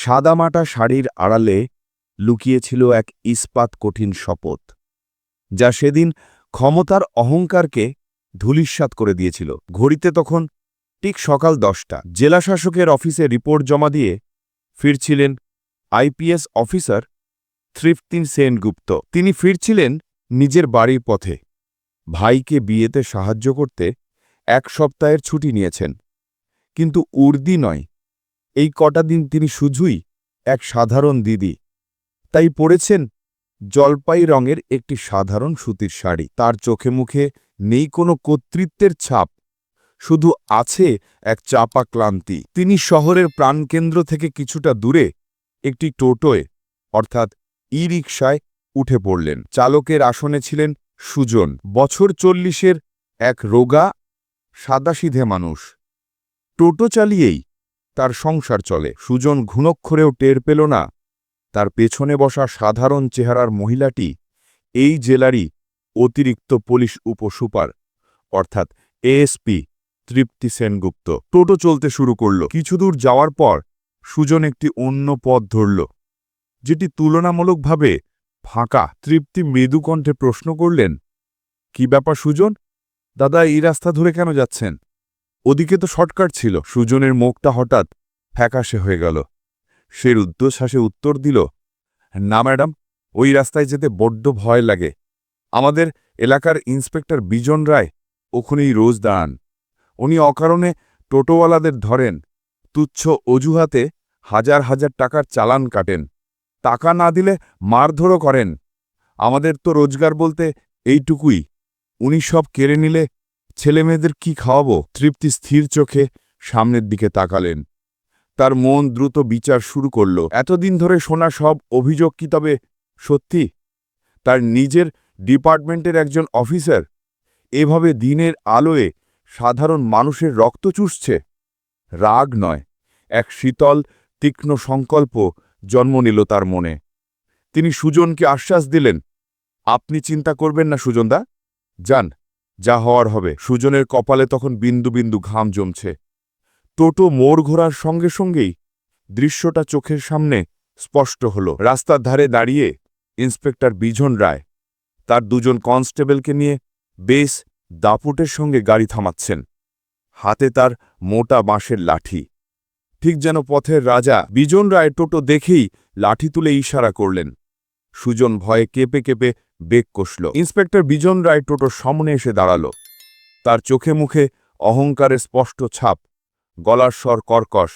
সাদামাটা শাড়ির আড়ালে লুকিয়েছিল এক ইস্পাত কঠিন শপথ, যা সেদিন ক্ষমতার অহংকারকে ধূলিস্বাত করে দিয়েছিল। ঘড়িতে তখন ঠিক সকাল দশটা, জেলাশাসকের অফিসে রিপোর্ট জমা দিয়ে ফিরছিলেন আইপিএস অফিসার তৃপ্তিন সেনগুপ্ত। তিনি ফিরছিলেন নিজের বাড়ির পথে। ভাইকে বিয়েতে সাহায্য করতে এক সপ্তাহের ছুটি নিয়েছেন, কিন্তু উর্দি নয়। এই কটা দিন তিনি শুধুই এক সাধারণ দিদি। তাই পড়েছেন, জলপাই রঙের একটি সাধারণ সুতির শাড়ি। তার চোখে মুখে নেই কোনো কর্তৃত্বের ছাপ, শুধু আছে এক চাপা ক্লান্তি। তিনি শহরের প্রাণকেন্দ্র থেকে কিছুটা দূরে একটি টোটোয়, অর্থাৎ ই রিকশায় উঠে পড়লেন। চালকের আসনে ছিলেন সুজন। বছর চল্লিশের এক রোগা, সাদাসিধে মানুষ। টোটো চালিয়েই তার সংসার চলে। সুজন ঘুণক্ষরেও টের পেল না। তার পেছনে বসা সাধারণ চেহারার মহিলাটি এই জেলারই অতিরিক্ত পুলিশ উপসুপার, অর্থাৎ এএসপি তৃপ্তি সেনগুপ্ত। টোটো চলতে শুরু করল। কিছুদূর যাওয়ার পর সুজন একটি অন্য পথ ধরল, যেটি তুলনামূলকভাবে ফাঁকা। তৃপ্তি মৃদুকণ্ঠে প্রশ্ন করলেন, কি ব্যাপার সুজন? দাদা, এই রাস্তা ধরে কেন যাচ্ছেন? ওদিকে তো শর্টকাট ছিল। সুজনের মুখটা হঠাৎ ফ্যাকাশে হয়ে গেল। সে রুদ্ধশ্বাসে উত্তর দিল, না, ম্যাডাম, ওই রাস্তায় যেতে বড্ড ভয় লাগে। আমাদের এলাকার ইন্সপেক্টর বিজন রায় ওখানেই রোজ দাঁড়ান। উনি অকারণে টোটোওয়ালাদের ধরেন, তুচ্ছ অজুহাতে হাজার হাজার টাকার চালান কাটেন। টাকা না দিলে মারধরও করেন। আমাদের তো রোজগার বলতে এইটুকুই। উনি সব কেড়ে নিলে ছেলেমেয়েদের কি খাওয়াবো? তৃপ্তি স্থির চোখে সামনের দিকে তাকালেন। তার মন দ্রুত বিচার শুরু করল। এতদিন ধরে শোনা সব অভিযোগ কি তবে সত্যি? তার নিজের ডিপার্টমেন্টের একজন অফিসার? এভাবে দিনের আলোয় সাধারণ মানুষের রক্ত চুষছে? রাগ নয়। এক শীতল, তীক্ষ্ণ সংকল্প জন্ম নিল তার মনে। তিনি সুজনকে আশ্বাস দিলেন, আপনি চিন্তা করবেন না সুজনদা। যান। যা হওয়ার হবে। সুজনের কপালে তখন বিন্দু বিন্দু ঘাম জমছে। টোটো মোড় ঘোরার সঙ্গে সঙ্গেই দৃশ্যটা চোখের সামনে স্পষ্ট হল। রাস্তার ধারে দাঁড়িয়ে ইন্সপেক্টর বিজন রায় তার দুজন কনস্টেবলকে নিয়ে বেশ দাপুটের সঙ্গে গাড়ি থামাচ্ছেন। হাতে তার মোটা বাঁশের লাঠি। ঠিক যেন পথের রাজা বিজন রায় টোটো দেখেই লাঠি তুলে ইশারা করলেন। সুজন ভয়ে কেঁপে কেঁপে বেগ কষল। ইন্সপেক্টর বিজন রায় টোটোর সামনে এসে দাঁড়াল। তার চোখে মুখে অহংকারের স্পষ্ট ছাপ। গলার স্বর কর্কশ।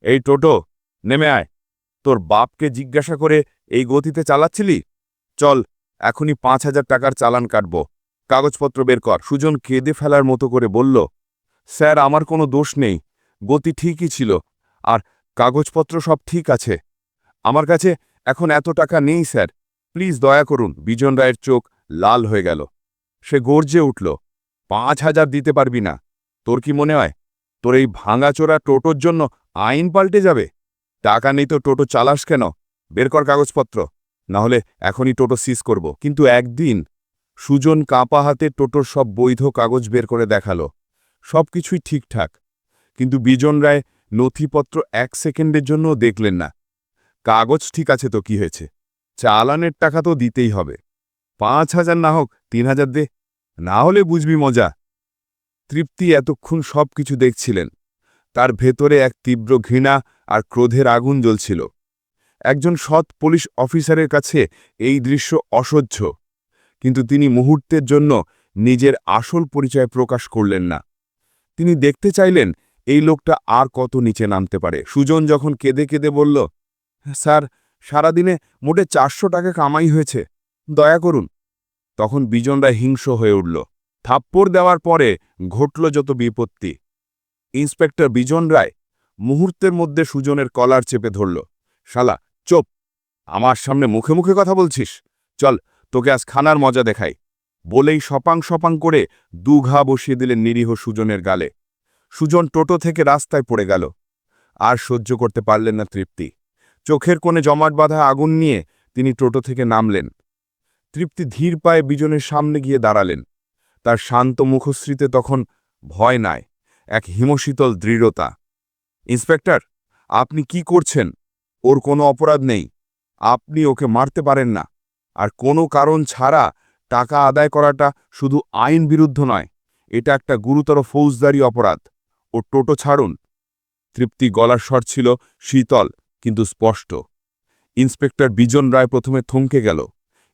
এই টোটো, নেমে আয়। তোর বাপকে জিজ্ঞাসা করে এই গতিতে চালাচ্ছিলি? চল, এখনই পাঁচ হাজার টাকার চালান কাটব। কাগজপত্র বের কর। সুজন কেঁদে ফেলার মতো করে বলল, স্যার, আমার কোনো দোষ নেই। গতি ঠিকই ছিল। আর কাগজপত্র সব ঠিক আছে। আমার কাছে এখন এত টাকা নেই, স্যার। প্লিজ দয়া করুন, বিজন রায়ের চোখ লাল হয়ে গেল। সে গর্জে উঠল, পাঁচ হাজার দিতে পারবি না। তোর কি মনে হয়? তোর এই ভাঙাচোরা টোটোর জন্য আইন পাল্টে যাবে? টাকা নেই তো টোটো চালাস কেন? বের কর কাগজপত্র। না হলে এখনই টোটো সিজ করব। কিন্তু একদিন সুজন কাঁপা হাতে টোটোর সব বৈধ কাগজ বের করে দেখাল। সব কিছুই ঠিকঠাক। কিন্তু বিজন রায় নথিপত্র এক সেকেন্ডের জন্যও দেখলেন না। কাগজ ঠিক আছে তো, কি হয়েছে? চালানের টাকা তো দিতেই হবে। পাঁচ হাজার না হোক, তিন হাজার দে। না হলে বুঝবি মজা। তৃপ্তি এতক্ষণ সব কিছু দেখছিলেন। তার ভেতরে এক তীব্র ঘৃণা আর ক্রোধের আগুন জ্বলছিল। একজন সৎ পুলিশ অফিসারের কাছে এই দৃশ্য অসহ্য। কিন্তু তিনি মুহূর্তের জন্য নিজের আসল পরিচয় প্রকাশ করলেন না। তিনি দেখতে চাইলেন, এই লোকটা আর কত নিচে নামতে পারে। সুজন যখন কেঁদে কেঁদে বলল, স্যার সারাদিনে মোটে চারশো টাকা কামাই হয়েছে। দয়া করুন। তখন বিজনরা হিংস হয়ে উঠল। থাপ্পড় দেওয়ার পরে ঘটল যত বিপত্তি। ইন্সপেক্টর বিজন রায় মুহূর্তের মধ্যে সুজনের কলার চেপে ধরল। শালা, চোপ! আমার সামনে মুখে মুখে কথা বলছিস? চল, তোকে আজ খানার মজা দেখাই। বলেই সপাং সপাং করে দু ঘা বসিয়ে দিলেন নিরীহ সুজনের গালে। সুজন টোটো থেকে রাস্তায় পড়ে গেল। আর সহ্য করতে পারলেন না তৃপ্তি। চোখের কোণে জমাট বাঁধা আগুন নিয়ে তিনি টোটো থেকে নামলেন। তৃপ্তি ধীর পায়ে বিজনের সামনে গিয়ে দাঁড়ালেন। তার শান্ত মুখশ্রীতে তখন ভয় নাই, এক হিমশীতল দৃঢ়তা। ইন্সপেক্টর, আপনি কি করছেন? ওর কোনো অপরাধ নেই। আপনি ওকে মারতে পারেন না। আর কোনো কারণ ছাড়া টাকা আদায় করাটা শুধু আইন বিরুদ্ধ নয়, এটা একটা গুরুতর ফৌজদারি অপরাধ। ও টোটো ছাড়ুন। তৃপ্তি গলার স্বর ছিল শীতল। কিন্তু স্পষ্ট। ইন্সপেক্টর বিজন রায় প্রথমে থমকে গেল।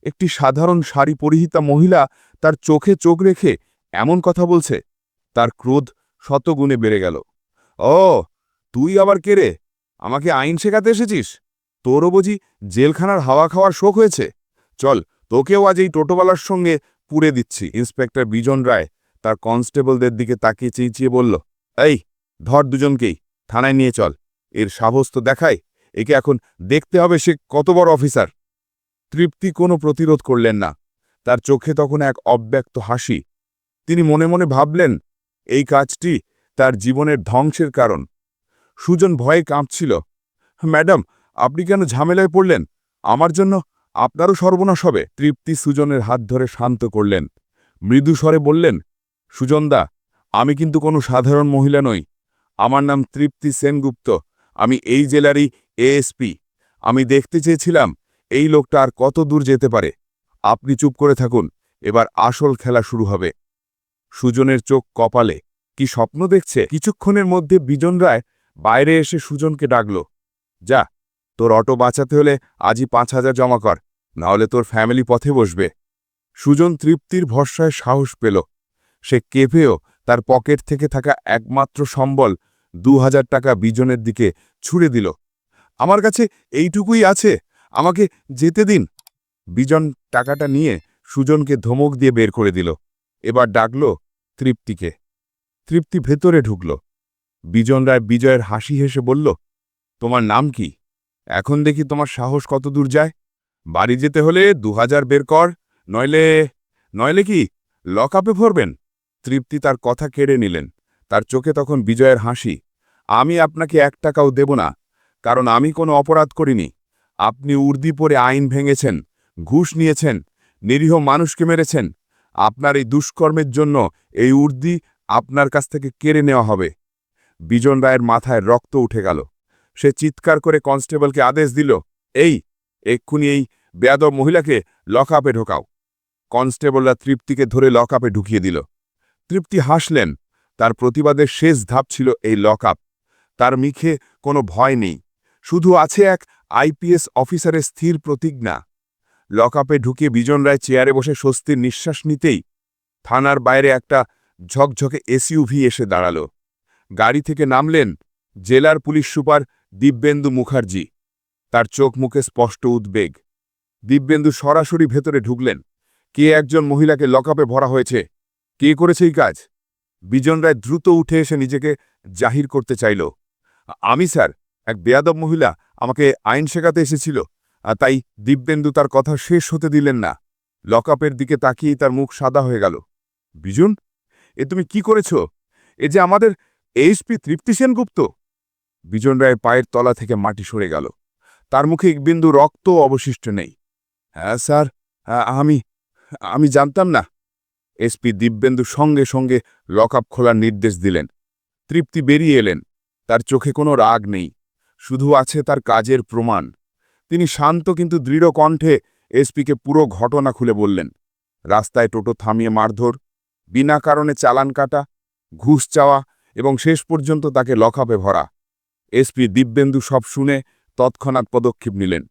একটি সাধারণ শাড়ি পরিহিতা মহিলা তার চোখে চোখ রেখে এমন কথা বলছে, তার ক্রোধ শতগুণে বেড়ে গেল। ও, তুই আবার কে রে? আমাকে আইন শেখাতে এসেছিস? তোরও বুঝি জেলখানার হাওয়া খাওয়ার শোক হয়েছে? চল, তোকেও আজ এই টোটোওয়ালার সঙ্গে পুড়ে দিচ্ছি। ইন্সপেক্টর বিজন রায় তার কনস্টেবলদের দিকে তাকিয়ে চেঁচিয়ে বলল, এই, ধর দুজনকেই, থানায় নিয়ে চল। এর সাহস তো দেখায় একে এখন দেখতে হবে সে কত বড় অফিসার। তৃপ্তি কোনো প্রতিরোধ করলেন না। তার চোখে তখন এক অব্যক্ত হাসি। তিনি মনে মনে ভাবলেন, এই কাজটি তার জীবনের ধ্বংসের কারণ। সুজন ভয়ে কাঁপছিল। ম্যাডাম, আপনি কেন ঝামেলায় পড়লেন? আমার জন্য আপনারও সর্বনাশ হবে। তৃপ্তি সুজনের হাত ধরে শান্ত করলেন। মৃদু স্বরে বললেন, সুজনদা, আমি কিন্তু কোনো সাধারণ মহিলা নই। আমার নাম তৃপ্তি সেনগুপ্ত। আমি এই জেলারই এএসপি আমি দেখতে চেয়েছিলাম, এই লোকটা আর কত দূর যেতে পারে। আপনি চুপ করে থাকুন, এবার আসল খেলা শুরু হবে। সুজনের চোখ কপালে। কি স্বপ্ন দেখছে? কিছুক্ষণের মধ্যে বিজন রায় বাইরে এসে সুজনকে ডাকল। যা, তোর অটো বাঁচাতে হলে আজই পাঁচ হাজার জমা কর, নাহলে তোর ফ্যামিলি পথে বসবে। সুজন তৃপ্তির ভরসায় সাহস পেল। সে কেঁপেও তার পকেট থেকে থাকা একমাত্র সম্বল দু হাজার টাকা বিজনের দিকে ছুড়ে দিল। আমার কাছে এইটুকুই আছে, আমাকে যেতে দিন। বিজন টাকাটা নিয়ে সুজনকে ধমক দিয়ে বের করে দিল। এবার ডাকল তৃপ্তিকে। তৃপ্তি ভেতরে ঢুকল। বিজন রায় বিজয়ের হাসি হেসে বলল, তোমার নাম কি? এখন দেখি তোমার সাহস কত দূর যায়? বাড়ি যেতে হলে দু হাজার বের কর, নইলে নইলে কি লকআপে ভরবেন? তৃপ্তি তার কথা কেড়ে নিলেন। তার চোখে তখন বিজয়ের হাসি, আমি আপনাকে এক টাকাও দেব না কারণ আমি কোনো অপরাধ করিনি। আপনি উর্দি পরে আইন ভেঙেছেন, ঘুষ নিয়েছেন, নিরীহ মানুষকে মেরেছেন। আপনার এই দুষ্কর্মের জন্য এই উর্দি আপনার কাছ থেকে কেড়ে নেওয়া হবে। বিজন রায়ের মাথায় রক্ত উঠে গেল। সে চিৎকার করে কনস্টেবলকে আদেশ দিল, এই, এক্ষুনি এই বেয়াদব মহিলাকে লকআপে ঢোকাও। কনস্টেবলরা তৃপ্তিকে ধরে লকআপে ঢুকিয়ে দিল। তৃপ্তি হাসলেন। তার প্রতিবাদের শেষ ধাপ ছিল এই লকআপ। তার মিখে কোনো ভয় নেই। শুধু আছে এক আইপিএস অফিসারের স্থির প্রতিজ্ঞা। লকআপে ঢুকে বিজন রায় চেয়ারে বসে স্বস্তির নিঃশ্বাস নিতেই থানার বাইরে একটা ঝকঝকে এসইউভি এসে দাঁড়াল। গাড়ি থেকে নামলেন জেলার পুলিশ সুপার দিব্যেন্দু মুখার্জি। তার চোখ মুখে স্পষ্ট উদ্বেগ। দিব্যেন্দু সরাসরি ভেতরে ঢুকলেন। কে একজন মহিলাকে লকআপে ভরা হয়েছে? কে করেছে এই কাজ? বিজন রায় দ্রুত উঠে এসে নিজেকে জাহির করতে চাইল। আমি, স্যার। এক বেয়াদব মহিলা আমাকে আইন শেখাতে এসেছিল, আর তাই দিব্যেন্দু তার কথা শেষ হতে দিলেন না। লকআপের দিকে তাকিয়েই তার মুখ সাদা হয়ে গেল। বিজুন, এ তুমি কি করেছ? এ যে আমাদের এইচপি তৃপ্তি সেনগুপ্ত! বিজন রায়ের পায়ের তলা থেকে মাটি সরে গেল। তার মুখে এক বিন্দু রক্ত অবশিষ্ট নেই। হ্যাঁ স্যার আমি আমি জানতাম না। এসপি দিব্যেন্দু সঙ্গে সঙ্গে লকআপ খোলার নির্দেশ দিলেন। তৃপ্তি বেরিয়ে এলেন। তার চোখে কোনো রাগ নেই। শুধু আছে তার কাজের প্রমাণ। তিনি শান্ত কিন্তু দৃঢ় কণ্ঠে এসপিকে পুরো ঘটনা খুলে বললেন, রাস্তায় টোটো থামিয়ে মারধর, বিনা কারণে চালান কাটা, ঘুষ চাওয়া এবং শেষ পর্যন্ত তাকে লখাপে ভরা। এসপি দিব্যেন্দু সব শুনে তৎক্ষণাৎ পদক্ষেপ নিলেন।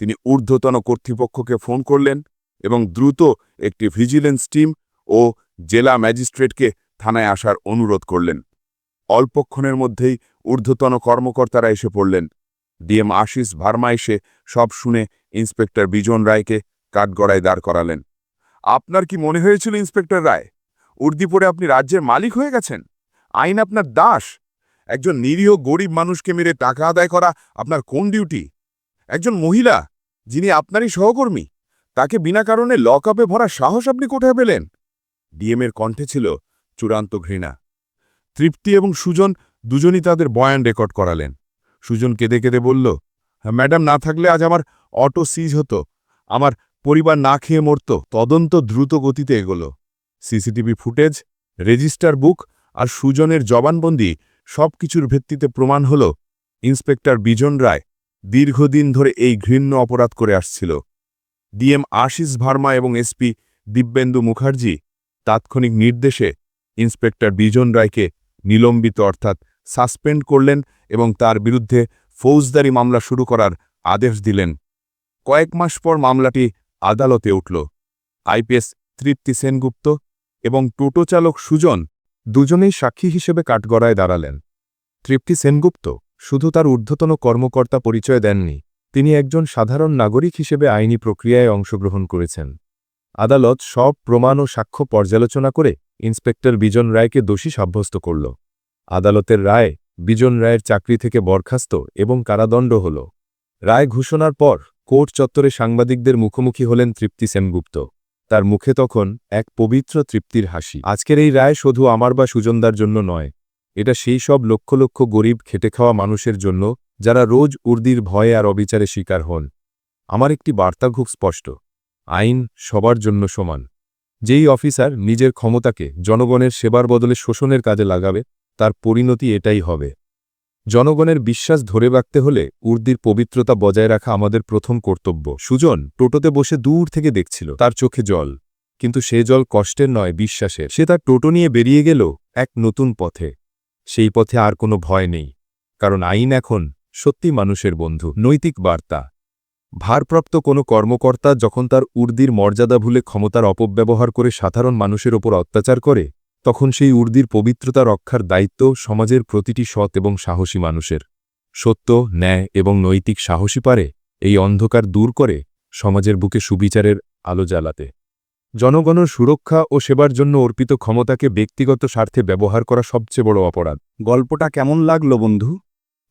তিনি ঊর্ধ্বতন কর্তৃপক্ষকে ফোন করলেন এবং দ্রুত একটি ভিজিলেন্স টিম ও জেলা ম্যাজিস্ট্রেটকে থানায় আসার অনুরোধ করলেন। অল্পক্ষণের মধ্যেই ঊর্ধ্বতন কর্মকর্তারা এসে পড়লেন। ডিএম আশিস ভার্মা এসে সব শুনে ইন্সপেক্টর বিজন রায়কে কাঠগড়ায় দাঁড় করালেন। আপনার কি মনে হয়েছিল, ইন্সপেক্টর রায়? উর্দি পরে আপনি রাজ্যের মালিক হয়ে গেছেন? আইন আপনার দাস। একজন নিরীহ গরিব মানুষকে মেরে টাকা আদায় করা আপনার কোন ডিউটি? একজন মহিলা, যিনি আপনারই সহকর্মী, তাকে বিনা কারণে লকআপে ভরা সাহস আপনি কোথায় পেলেন? ডিএমের কণ্ঠে ছিল চূড়ান্ত ঘৃণা। তৃপ্তি এবং সুজন দুজনই তাদের বয়ান রেকর্ড করালেন। সুজন কেঁদে কেঁদে বলল "হ্যাঁ, ম্যাডাম না থাকলে আজ আমার অটো সিজ হতো। আমার পরিবার না খেয়ে মরত। তদন্ত দ্রুত গতিতে এগোল। সিসিটিভি ফুটেজ রেজিস্টার বুক আর সুজনের জবানবন্দি সব কিছুর ভিত্তিতে প্রমাণ হল ইন্সপেক্টর বিজন রায় দীর্ঘদিন ধরে এই ঘৃণ্য অপরাধ করে আসছিল। ডিএম আশিস ভার্মা এবং এসপি দিব্যেন্দু মুখার্জি তাৎক্ষণিক নির্দেশে ইন্সপেক্টর বিজন রায়কে নিলম্বিত অর্থাৎ সাসপেন্ড করলেন এবং তার বিরুদ্ধে ফৌজদারি মামলা শুরু করার আদেশ দিলেন। কয়েক মাস পর মামলাটি আদালতে উঠল। আইপিএস তৃপ্তি সেনগুপ্ত এবং টোটো চালক সুজন দুজনেই সাক্ষী হিসেবে কাঠগড়ায় দাঁড়ালেন। তৃপ্তি সেনগুপ্ত শুধু তার ঊর্ধ্বতন কর্মকর্তা পরিচয় দেননি, তিনি একজন সাধারণ নাগরিক হিসেবে আইনি প্রক্রিয়ায় অংশগ্রহণ করেছেন। আদালত সব প্রমাণ ও সাক্ষ্য পর্যালোচনা করে ইন্সপেক্টর বিজন রায়কে দোষী সাব্যস্ত করল। আদালতের রায়, বিজন রায়ের চাকরি থেকে বরখাস্ত এবং কারাদণ্ড হল। রায় ঘোষণার পর, কোর্ট চত্বরে সাংবাদিকদের মুখোমুখি হলেন তৃপ্তি সেনগুপ্ত। তার মুখে তখন এক পবিত্র তৃপ্তির হাসি। আজকের এই রায় শুধু আমার বা সুজনদার জন্য নয়, এটা সেই সব লক্ষ লক্ষ গরিব, খেটে খাওয়া মানুষের জন্য, যারা রোজ উর্দির ভয়ে আর অবিচারে শিকার হন। আমার একটি বার্তা খুব স্পষ্ট। আইন সবার জন্য সমান। যেই অফিসার নিজের ক্ষমতাকে জনগণের সেবার বদলে শোষণের কাজে লাগাবে তার পরিণতি এটাই হবে। জনগণের বিশ্বাস ধরে রাখতে হলে উর্দির পবিত্রতা বজায় রাখা আমাদের প্রথম কর্তব্য। সুজন টোটোতে বসে দূর থেকে দেখছিল তার চোখে জল। কিন্তু সে জল কষ্টের নয়, বিশ্বাসের। সে তার টোটো নিয়ে বেরিয়ে গেল এক নতুন পথে। সেই পথে আর কোনো ভয় নেই। কারণ আইন এখন সত্যি মানুষের বন্ধু। নৈতিক বার্তা। ভারপ্রাপ্ত কোনো কর্মকর্তা যখন তার উর্দির মর্যাদা ভুলে ক্ষমতার অপব্যবহার করে সাধারণ মানুষের ওপর অত্যাচার করে তখন সেই উর্দির পবিত্রতা রক্ষার দায়িত্ব সমাজের প্রতিটি সৎ এবং সাহসী মানুষের। সত্য, ন্যায় এবং নৈতিক সাহসী পারে, এই অন্ধকার দূর করে সমাজের বুকে সুবিচারের আলো জ্বালাতে। জনগণের সুরক্ষা ও সেবার জন্য অর্পিত ক্ষমতাকে ব্যক্তিগত স্বার্থে ব্যবহার করা সবচেয়ে বড় অপরাধ। গল্পটা কেমন লাগল বন্ধু?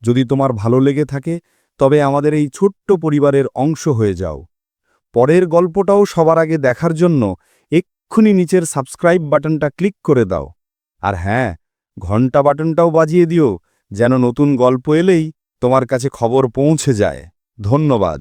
যদি তোমার ভালো লেগে থাকে, তবে আমাদের এই ছোট্ট পরিবারের অংশ হয়ে যাও। পরের গল্পটাও সবার আগে দেখার জন্য এক্ষুনি নিচের সাবস্ক্রাইব বাটনটা ক্লিক করে দাও। আর হ্যাঁ ঘণ্টা বাটনটাও বাজিয়ে দিও, যেন নতুন গল্প এলেই তোমার কাছে খবর পৌঁছে যায়। ধন্যবাদ।